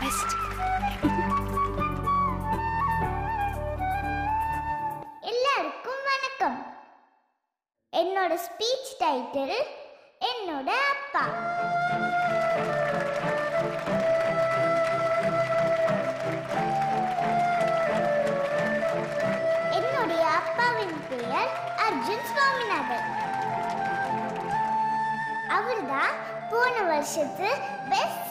All best எல்லாருக்கும் வணக்கம். என்னோட ஸ்பீச் டைட்டில் என்னோட அப்பா. என்னுடைய அப்பாவின் பெயர் அர்ஜுன் சுவாமிநாதன். அவர்தான் போன வருஷத்து பெஸ்ட்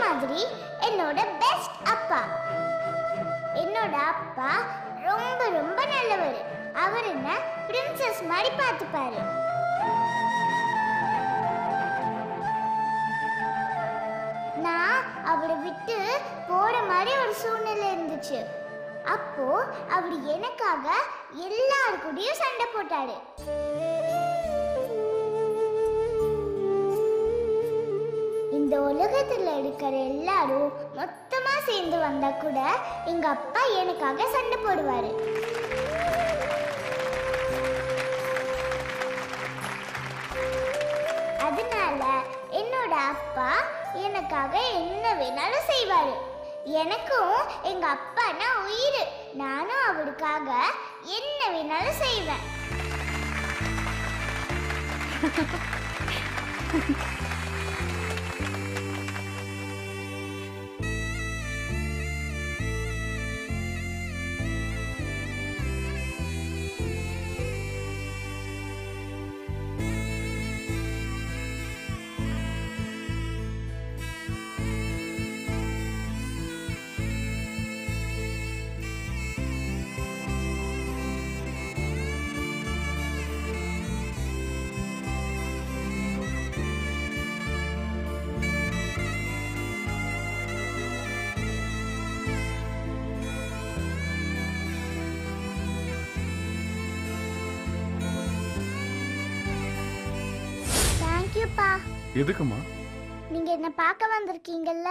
மாதிரி என்னோட பெஸ்ட் அப்பா. என்னோட அப்பா ரொம்ப ரொம்ப நல்லவர். அவர் என்ன பிரின்சஸ் மாதிரி பார்த்துப்பாரு. நான் அவரை விட்டு போற மாதிரி ஒரு சூழ்நிலை இருந்துச்சு. அப்போ அவர் எனக்காக எல்லாரு கூடயும் சண்டை போட்டாரு. உலகத்துல இருக்கிற எல்லாரும் மொத்தமா சேர்ந்து வந்தா கூட எங்க அப்பா எனக்காக சண்டை போடுவாரு. அதனால என்னோட அப்பா எனக்காக என்ன வேணாலும் செய்வாரு. எனக்கும் எங்க அப்பானா உயிர். நானும் அவருக்காக என்ன வேணாலும் செய்வேன். தேங்க்யூப்பா எதுக்குமா நீங்க என்ன பார்க்க வந்திருக்கீங்கல்ல?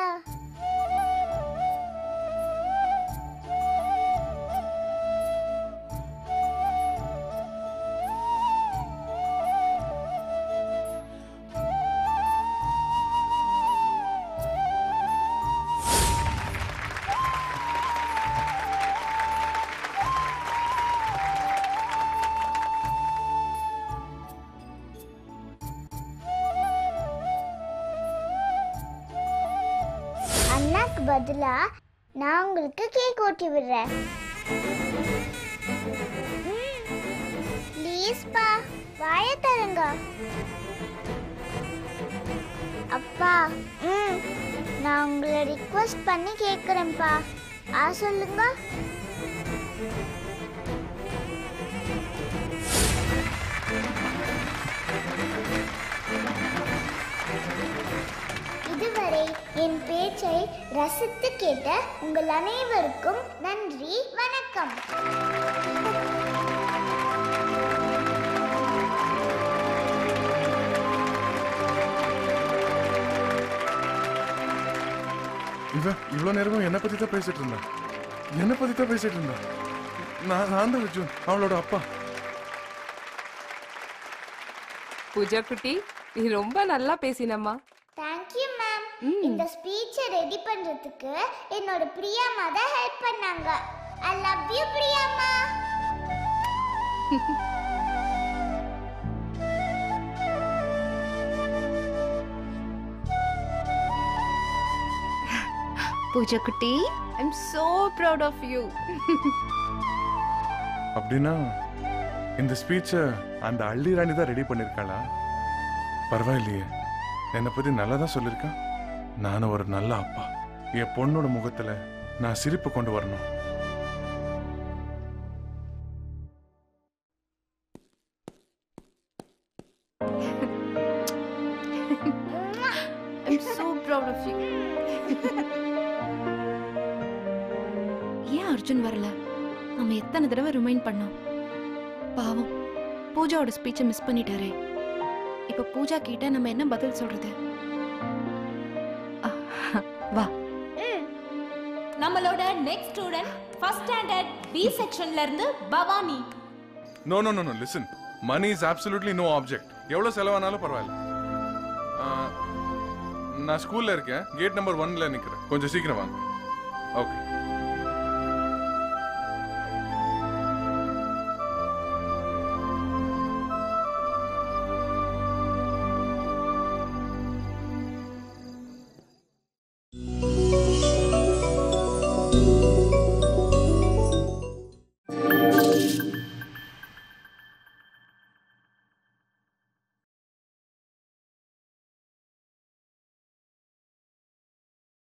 அண்ணாக்கு பதிலா நான் உங்களுக்கு கேக் ஓட்டி விடுறேன். ப்ளீஸ்ப்பா வாய தருங்க அப்பா ம் நான் உங்களை ரிக்வெஸ்ட் பண்ணி கேட்குறேன்ப்பா ஆ சொல்லுங்க. என் பேச்சை ரசித்து கேட்ட உங்கள் அனைவருக்கும் நன்றி வணக்கம். இவ இவ்வளவு நேரமும் என்ன பத்தி தான் பேசிட்டு இருந்தா? என்ன பத்தி தான் பேசிட்டு இருந்தா? நான் நான் தான் அர்ஜுன் அவளோட அப்பா. பூஜா குட்டி நீ ரொம்ப நல்லா பேசினம்மா. தேங்க்யூ மேம் இந்த ஸ்பீச்சை ரெடி பண்றதுக்கு என்னோட பிரியாமா தான் ஹெல்ப் பண்ணாங்க. ஐ லவ் யூ பிரியாமா பூஜா குட்டி I am so proud of you அப்படின்னா இந்த ஸ்பீச்சை அந்த அள்ளி ராணி தான் ரெடி பண்ணிருக்காளா? பரவாயில்லையே. என்னை பத்தி நல்லா தான் சொல்லியிருக்கான். நானும் ஒரு நல்ல அப்பா. என் பொண்ணோட முகத்துல நான் சிரிப்பு கொண்டு வரணும். I am so proud of ஏன் அர்ஜுன் வரல? நம்ம எத்தனை தடவை ரிமைண்ட் பண்ணோம். பாவம். பூஜாவோட ஸ்பீச்சை மிஸ் பண்ணிட்டாரே. இப்ப பூஜா கிட்ட நம்ம என்ன பதில் சொல்றது? வா. நம்மளோட next student first standard B செக்ஷன்ல இருந்து Bhavani. No no no no listen money is absolutely no object எவ்வளவு செலவானாலும் பரவாயில்ல. நான் ஸ்கூல்ல இருக்கேன். கேட் நம்பர் ஒன்ல நிக்கிறேன். கொஞ்சம் சீக்கிரம் வாங்க. ஓகே